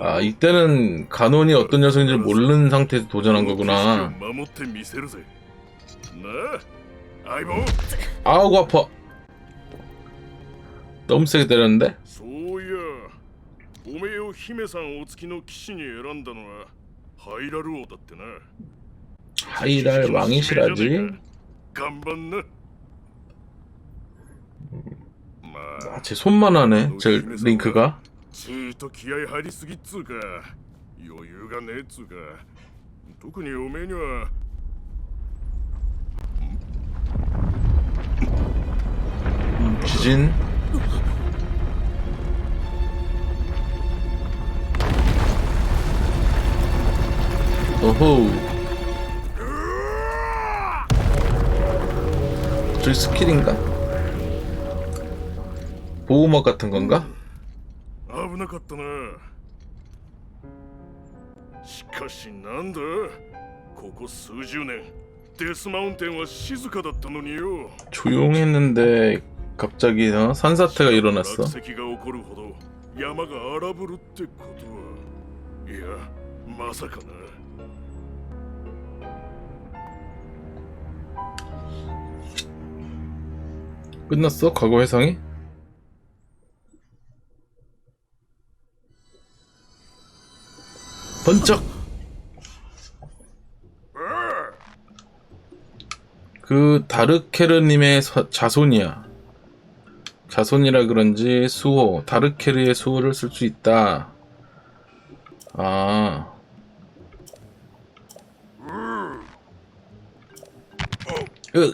아 이때는 간원이 어떤 녀석인지 모르는 상태에서 도전한 거구나. 守ってみせるぜなあ相棒 아우 아파. 너무 세게 때렸는데? そういやおめえを姫さんお付きの騎士に選んだのはハイラル王だってな 하이랄 왕이시라지. 頑張んな 아, 제 손만 하네. 저 링크가. ちーっと気合入りすぎっつうか余裕がねえっつうか特におめえには 지진. 오호. 저기 스킬인가? 보호막 같은 건가? 危なかったなしかしなんだここ数十年デスマウンテンは静かだったのによ 조용했는데 갑자기 어? 산사태가 일어났어. 落石が起こるほど山が荒ぶるってことはいやまさかな 끝났어? 과거 회상이? 번쩍! 그 다르케르님의 서- 자손이야. 자손이라 그런지 수호, 다르케르의 수호를 쓸 수 있다. 아. 으.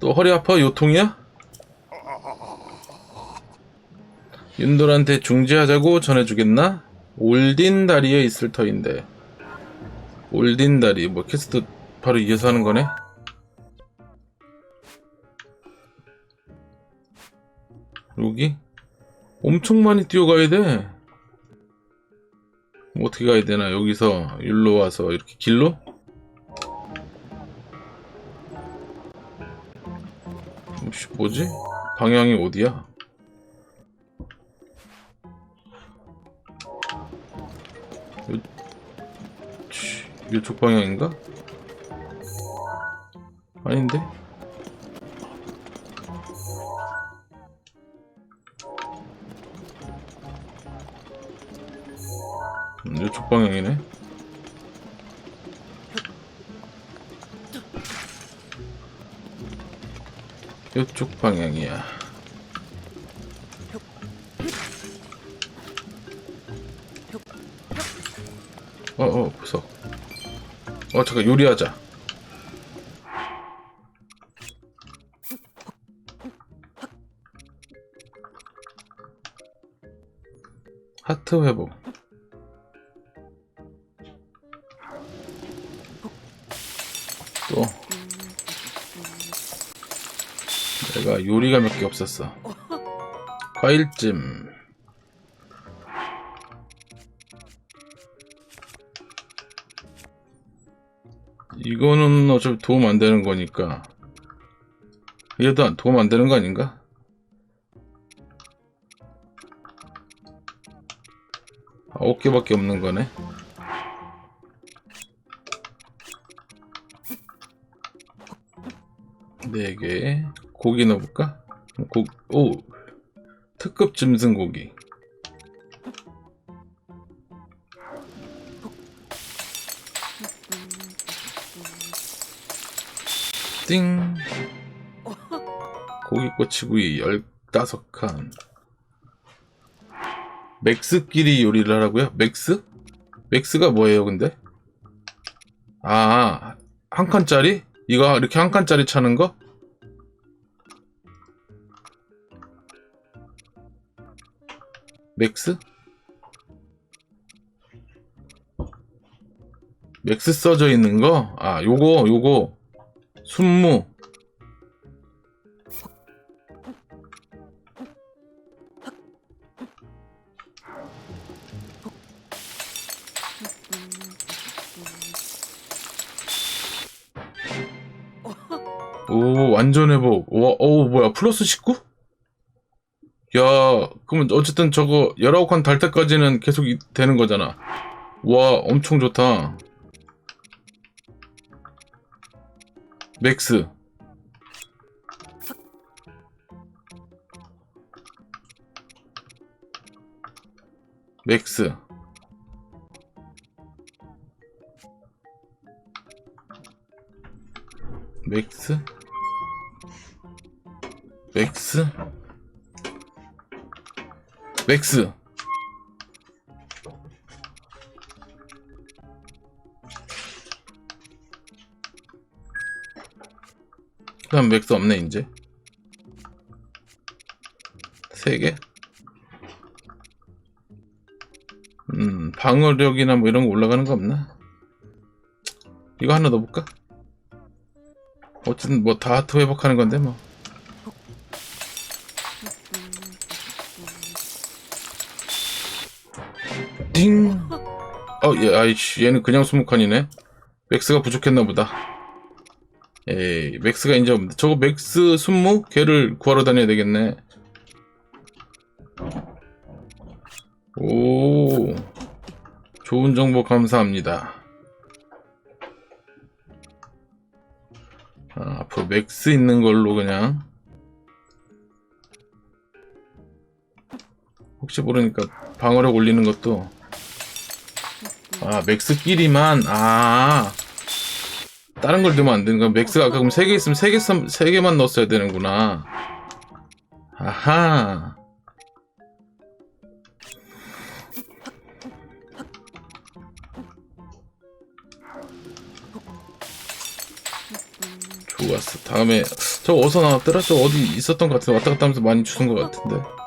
또 허리 아파? 요통이야? 윤돌한테 중지하자고 전해주겠나? 올딘 다리에 있을 터인데 올딘 다리 뭐 퀘스트 바로 이어서 하는 거네? 여기? 엄청 많이 뛰어가야 돼뭐 어떻게 가야 되나 여기서 일로 와서 이렇게 길로? 혹시 뭐지? 방향이 어디야? 이쪽 방향인가? 아닌데? 음, 이쪽 방향이네. 이쪽 방향이야. 어, 잠깐, 요리하자. 하트 회복. 또. 내가 요리가 몇 개 없었어. 과일찜. 이거는 어차피 도움 안 되는 거니까. 안- 도움 안 되는 거 아닌가? 아홉 개밖에 없는 거네. 네 개. 고기 넣어볼까? 고, 오! 특급 짐승 고기. 띵! 고기꼬치구이 15칸. 맥스끼리 요리를 하라고요? 맥스? 맥스가 뭐예요, 근데? 아, 한 칸짜리? 이거 이렇게 한 칸짜리 차는 거? 맥스? 맥스 써져 있는 거? 아, 요거, 요거. 순무. 오, 완전 회복. 와, 오, 뭐야, 플러스 19? 야, 그러면 어쨌든 저거 19칸 달 때까지는 계속 이- 되는 거잖아. 와, 엄청 좋다. 맥스. 맥스. 맥스? 맥스? 맥스. 그다음 맥스 없네 이제. 세 개. 음 방어력이나 뭐 이런 거 올라가는 거 없나? 이거 하나 넣어볼까? 어쨌든 뭐 다 하트 회복하는 건데 뭐. 띵. 어, 얘, 아이씨, 얘는 그냥 20칸이네. 맥스가 부족했나 보다. 에이, 맥스가 이제 없는데. 저거 맥스 순무? 걔를 구하러 다녀야 되겠네. 오. 좋은 정보 감사합니다. 아, 앞으로 맥스 있는 걸로 그냥. 혹시 모르니까 방어력 올리는 것도 아 맥스끼리만 아 다른 걸 넣으면 안 되는 거야. 맥스가 아까 그럼 3개 있으면 3개, 3개만 넣었어야 되는구나. 아하. 좋았어. 다음에 저 어디서 나왔더라? 저 어디 있었던 것 같은데. 왔다 갔다 하면서 많이 주는 것 같은데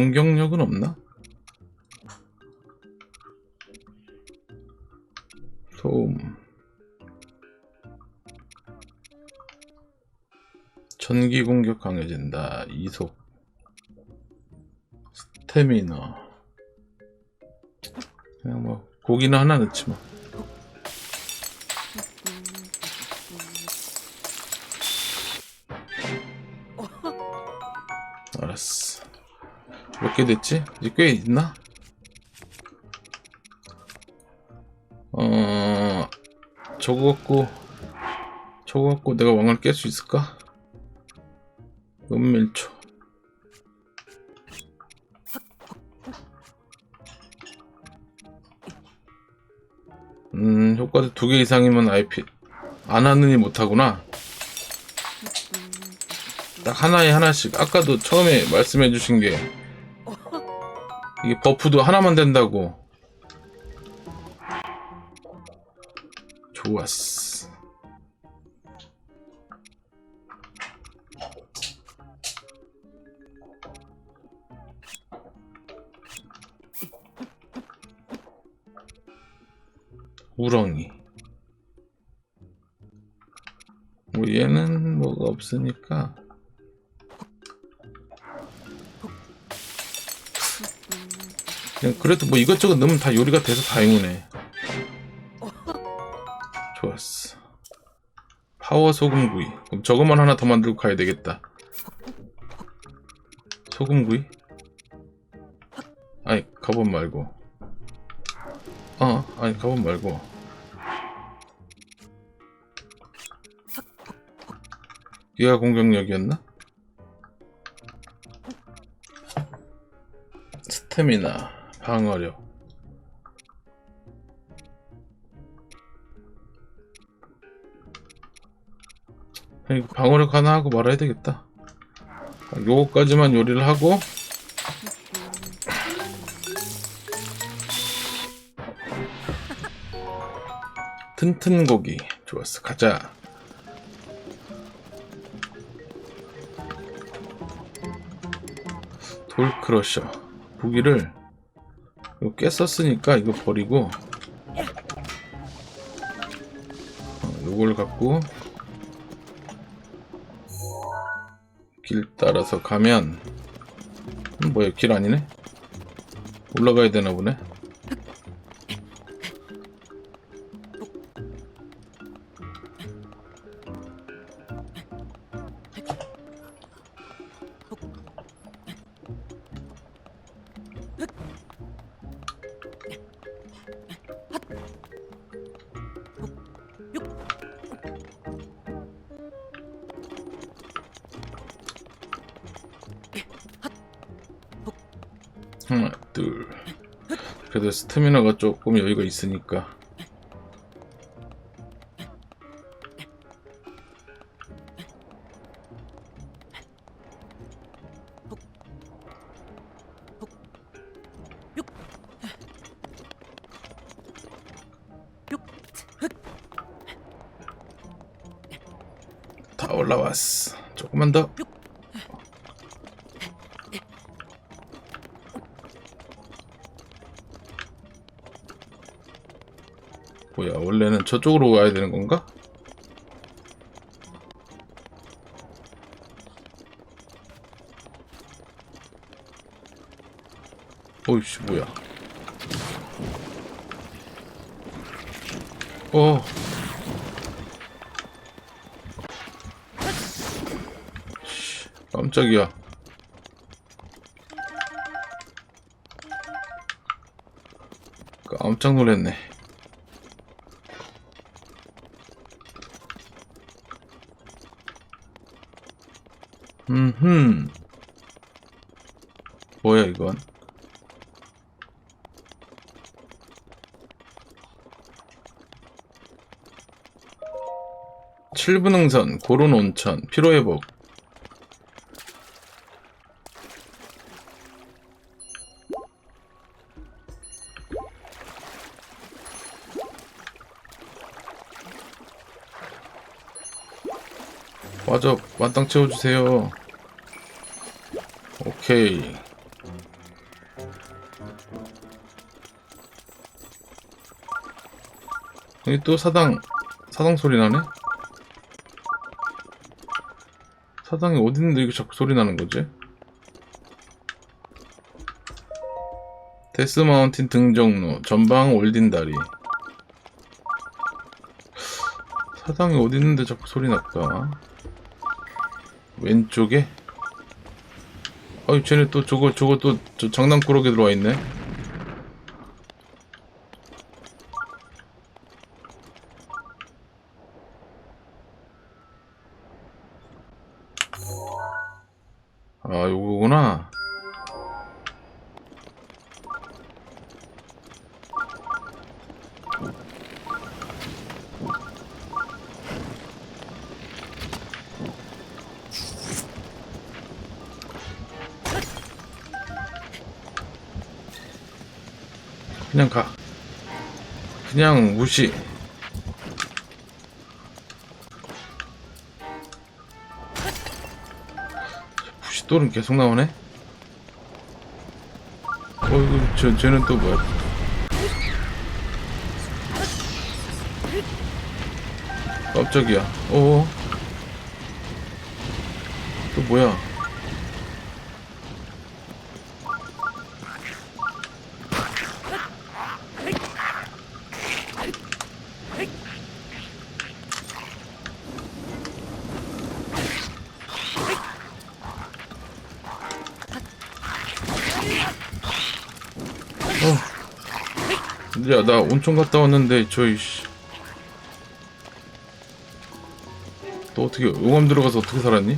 공격력은 없나? 도움. 전기 공격 강해진다. 이속. 스태미너. 그냥 뭐 고기는 하나 넣지 뭐 몇 개 됐지? 이제 꽤 있나? 어... 저거 갖고 저거 갖고 내가 왕을 깰 수 있을까? 은밀초 음 효과도 두 개 이상이면 IP 안 하느니 못하구나 딱 하나에 하나씩 아까도 처음에 말씀해 주신 게 이게 버프도 하나만 된다고. 좋았어. 우렁이. 뭐 얘는 뭐가 없으니까 그냥 그래도 뭐 이것저것 넣으면 다 요리가 돼서 다행이네. 좋았어. 파워 소금구이. 그럼 저것만 하나 더 만들고 가야 되겠다. 소금구이? 아니, 갑옷 말고. 어, 아니, 갑옷 말고. 얘가 공격력이었나? 스태미나, 방어력. 방어력 하나 하고 말아야 되겠다. 요거까지만 요리를 하고. 튼튼 고기. 좋았어. 가자. 돌크러셔. 무기를 이거 꽤 썼으니까 이거 버리고 어, 요걸 갖고 길 따라서 가면 음, 뭐야 길 아니네? 올라가야 되나 보네 스태미나가 조금 여유가 있으니까. 다 올라왔어. 조금만 더 뭐야 원래는 저쪽으로 가야 되는 건가? 어이씨 뭐야. 어. 씨, 깜짝이야. 깜짝 놀랐네 음 흠. 뭐야 이건? 칠분 능선, 고른 온천, 피로회복. 맞아, 만땅 채워주세요. 오케이. 여기 또 사당, 사당 소리 나네? 사당이 어디 있는데 이렇게 자꾸 소리 나는 거지? 데스 마운틴 등정로, 전방 올딘 다리. 사당이 어디 있는데 자꾸 소리 날까? 왼쪽에? 아유 쟤네 또 저거 저거 또 저 장난꾸러기 들어와 있네 무시 부시돌은 계속 나오네? 어이구 저, 쟤는 또 뭐야? 깜짝이야. 어또 뭐야 온천 갔다 왔는데, 저이, 씨. 또 어떻게, 용암 들어가서 어떻게 살았니?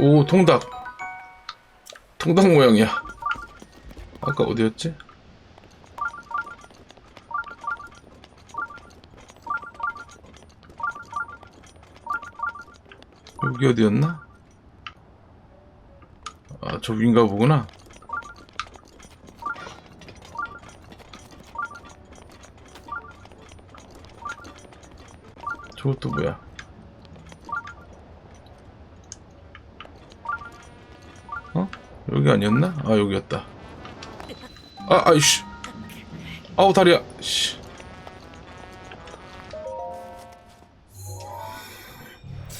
오, 통닭. 통닭 모양이야. 아까 어디였지? 여기 어디였나? 아, 저 위인가 보구나. 저것도 뭐야? 어? 여기 아니었나? 아, 여기였다. 아, 아이씨. 아우, 다리야. 씨.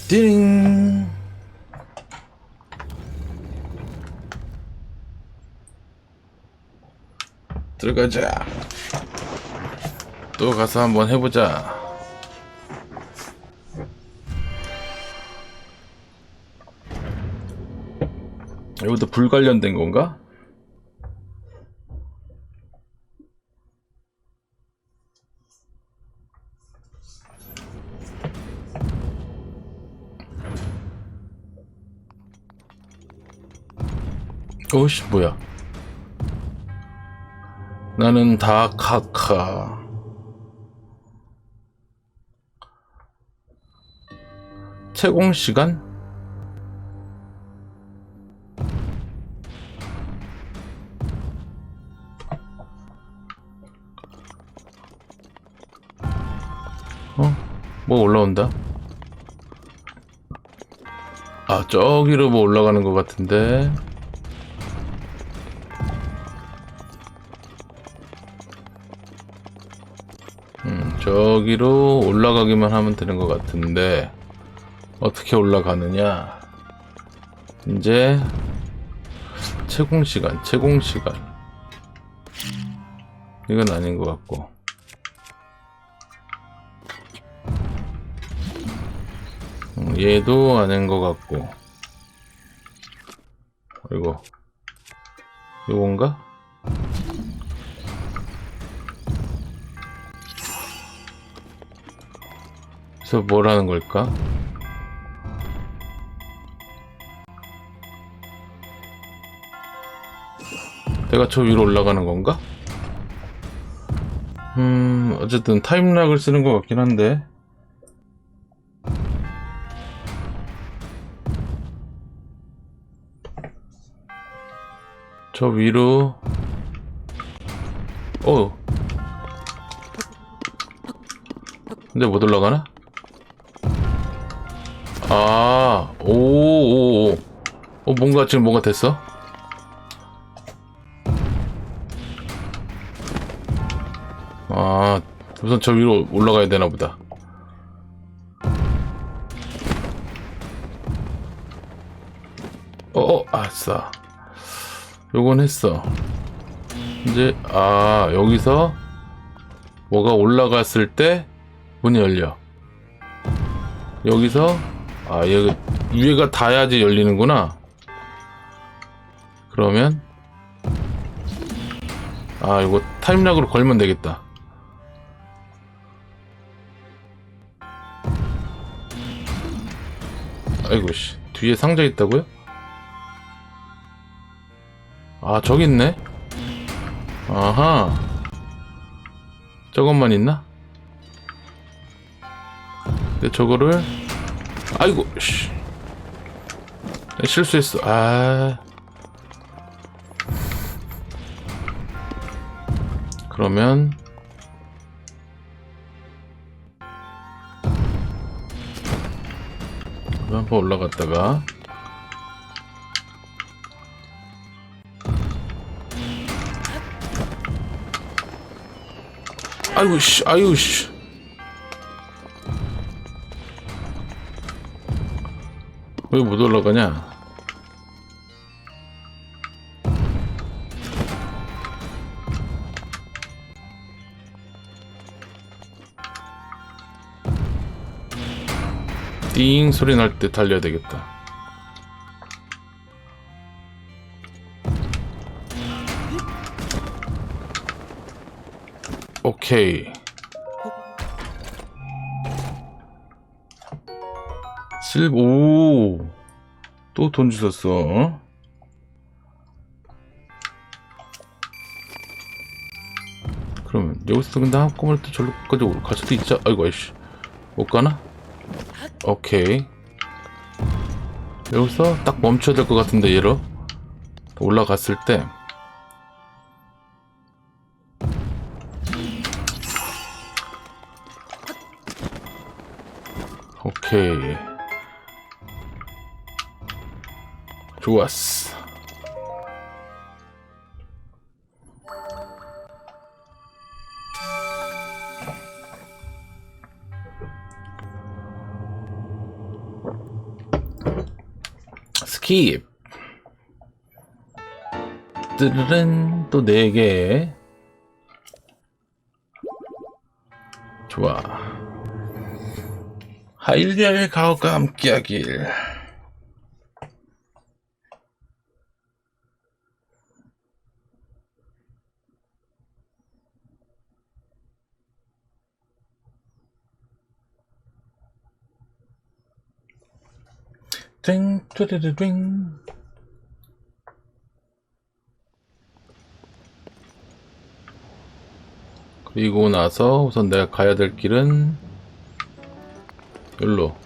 띵. 들어가자. 또 가서 한번 해보자. 이것도 불 관련된 건가? 오씨 뭐야 나는 다 카카 채공 시간? 어? 뭐 올라온다? 아 저기로 뭐 올라가는 것 같은데 음, 저기로 올라가기만 하면 되는 것 같은데 어떻게 올라가느냐? 이제 채공 시간 채공 시간. 이건 아닌 것 같고. 음, 얘도 아닌 것 같고. 이거. 요건가? 뭘 하는 걸까? 내가 저 위로 올라가는 건가? 음, 어쨌든 타임락을 쓰는 것 같긴 한데. 저 위로, 어. 근데 못 올라가나? 아, 오, 오, 오. 어, 뭔가 지금 뭔가 됐어? 아, 우선 저 위로 올라가야 되나 보다. 어, 어, 아싸. 요건 했어. 이제, 아, 여기서 뭐가 올라갔을 때 문이 열려. 여기서, 아, 여기 위에가 닿아야지 열리는구나. 그러면, 아, 이거 타임락으로 걸면 되겠다. 아이고 씨 뒤에 상자 있다고요? 아 저기 있네 아하 저것만 있나? 근데 저거를 아이고 씨. 내가 실수했어. 아. 그러면 한 번 올라갔다가 아이고 씨. 아이고 씨 왜 못 올라가냐 띵 소리 날 때 달려야 되겠다. 오케이. 실, 오. 또 돈 주셨어. 어? 그러면 여기서 근데 한꺼번에 또 절로까지 갈 수도 있죠? 아이고 아이씨 못 가나? 오케이 여기서 딱 멈춰야 될 것 같은데 얘로 올라갔을 때 오케이 좋았어. 스킵. 뜨르른 또 4개. 좋아. 하일리알 가오가 함께하길 땡 뚜르르링 그리고 나서 우선 내가 가야 될 길은 여기로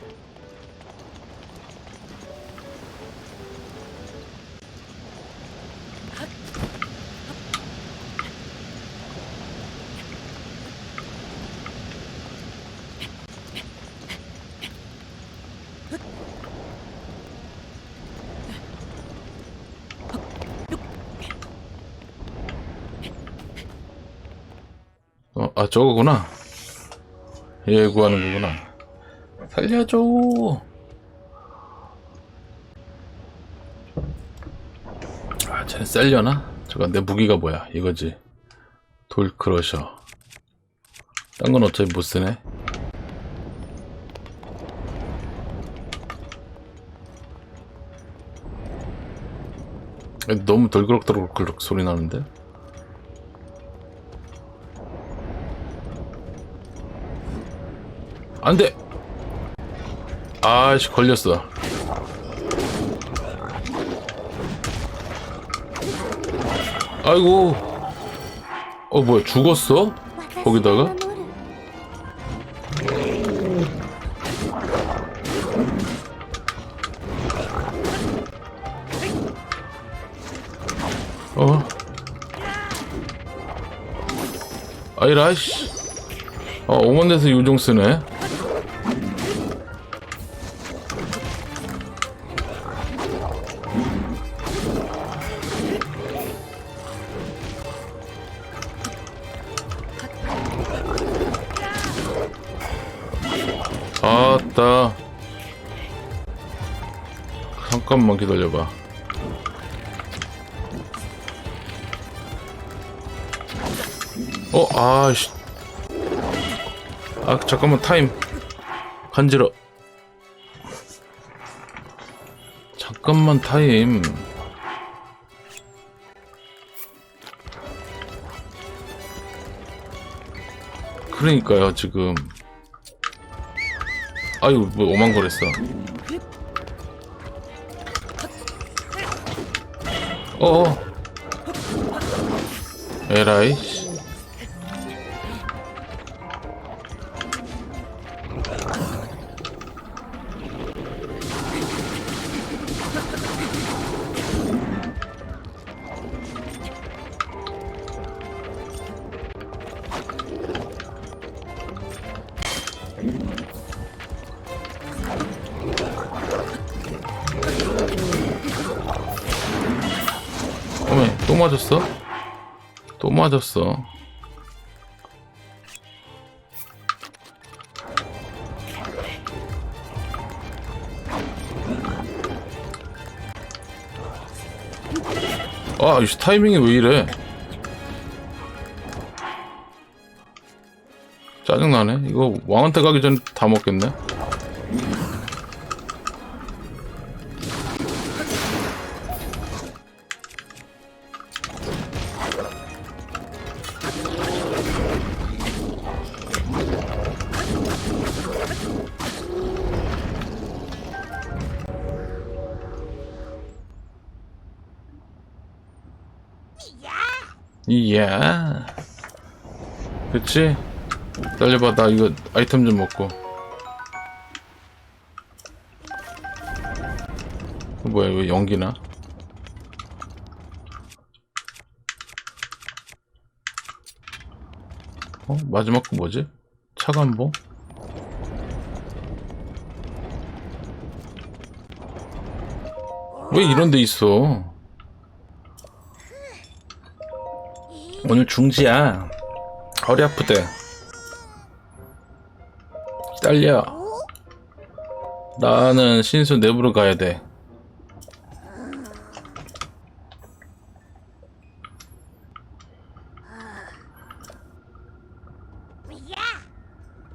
아 저거구나. 얘 구하는 거구나. 살려줘. 아 쟤네 셀려나? 저거 내 무기가 뭐야? 이거지. 돌크러셔. 딴 건 어차피 못 쓰네. 너무 덜그럭덜그럭 소리 나는데? 안돼 아씨 걸렸어 아이고 어 뭐야 죽었어? 거기다가? 어 아이라 씨 어, 오만데서 요정 쓰네. 잠깐만 타임. 간지러. 잠깐만 타임. 그러니까요 지금. 아유 뭐 오만거렸어. 어어. 에라이 맞았어? 또 맞았어 아, 이 타이밍이 왜 이래? 짜증나네. 이거 왕한테 가기 전에 다 먹겠네. 그치? 기다려봐, 나 이거 아이템 좀 먹고. 뭐야 왜 연기나? 어 마지막 거 뭐지? 차관봉? 왜 이런 데 있어? 오늘 중지야. 허리 아프대. 기다려. 나는 신수 내부로 가야 돼.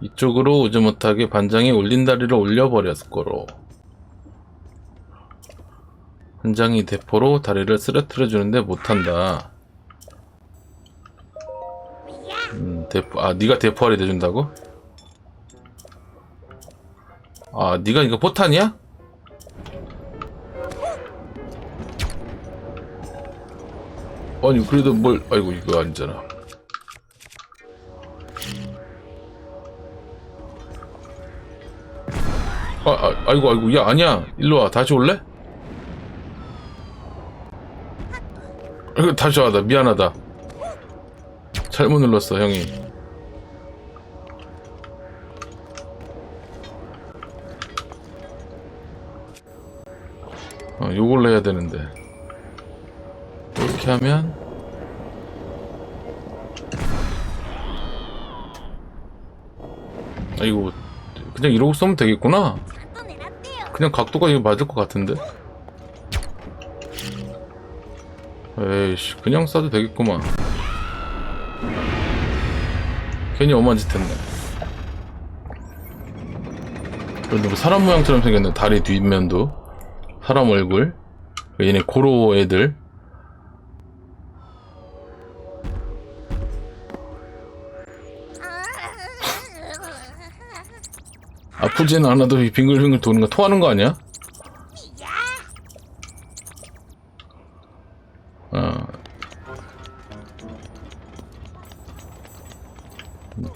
이쪽으로 오지 못하게 반장이 올린다리를 올려버렸고로. 반장이 대포로 다리를 쓰러뜨려 주는데 못한다. 음, 대포, 아, 네가 대포알이 돼준다고? 아, 네가 이거 포탄이야? 아니, 그래도 뭘, 아이고, 이거 아니잖아. 아, 아, 아이고, 아이고, 야, 아니야. 일로 와. 다시 올래? 이거 다시 와. 나 미안하다. 잘못 눌렀어, 형이. 어, 요걸로 해야 되는데. 이렇게 하면 아이고 그냥 이러고 쓰면 되겠구나. 그냥 각도가 이거 맞을 것 같은데. 에이씨 그냥 써도 되겠구만. 괜히 엄한 짓 했네. 그런데 뭐 사람 모양처럼 생겼네. 다리 뒷면도. 사람 얼굴. 얘네 고로 애들. 아프진 않아도 이 빙글빙글 도는 거 토하는 거 아니야?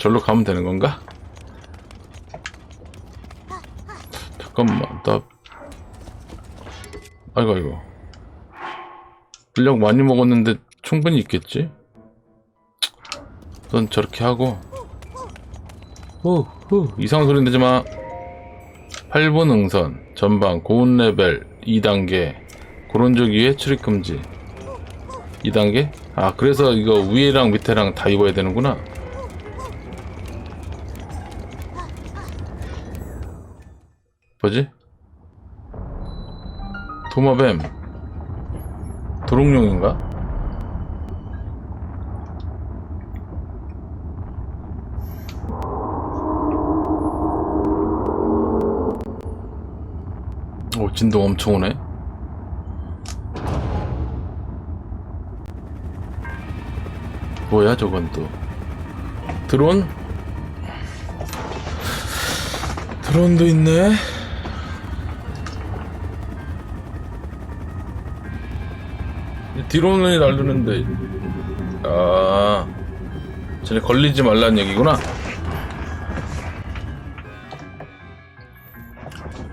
절로 가면 되는 건가? 잠깐만, 나. 아이고, 아이고. 분량 많이 먹었는데 충분히 있겠지? 넌 저렇게 하고. 후, 후, 이상한 소리 내지 마. 8분 응선, 전방, 고운 레벨, 2단계, 고론적 위에 출입 금지. 2단계? 아, 그래서 이거 위에랑 밑에랑 다 입어야 되는구나. 뭐지? 도마뱀. 도롱뇽인가? 오, 진동 엄청 오네. 뭐야, 저건 또. 드론? 드론도 있네. 이 드론을 날르는데. 아. 쟤네 걸리지 말라는 얘기구나.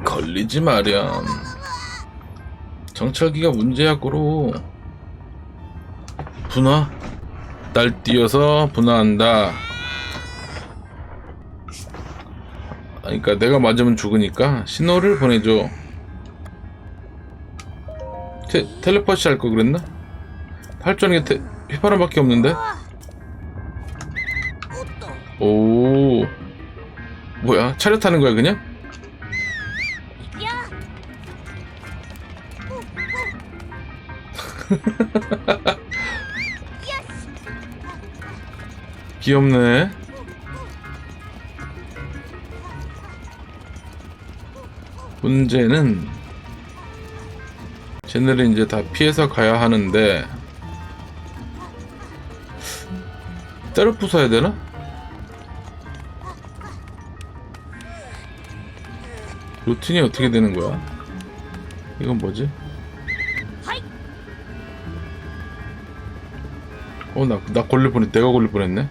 걸리지 마렴. 정찰기가 문제야, 고로. 분화? 날 띄어서 분화한다. 그러니까 내가 맞으면 죽으니까 신호를 보내줘. 테, 텔레파시 할 거 그랬나? 테, 휘파람밖에 없는데? 오. 뭐야? 차려 타는 거야, 그냥? 귀엽네. 문제는 쟤네를 이제 다 피해서 가야 하는데 때려 부숴야 되나? 루틴이 어떻게 되는 거야? 이건 뭐지? 어, 나, 나 걸릴 뻔했, 내가 걸릴 뻔했네.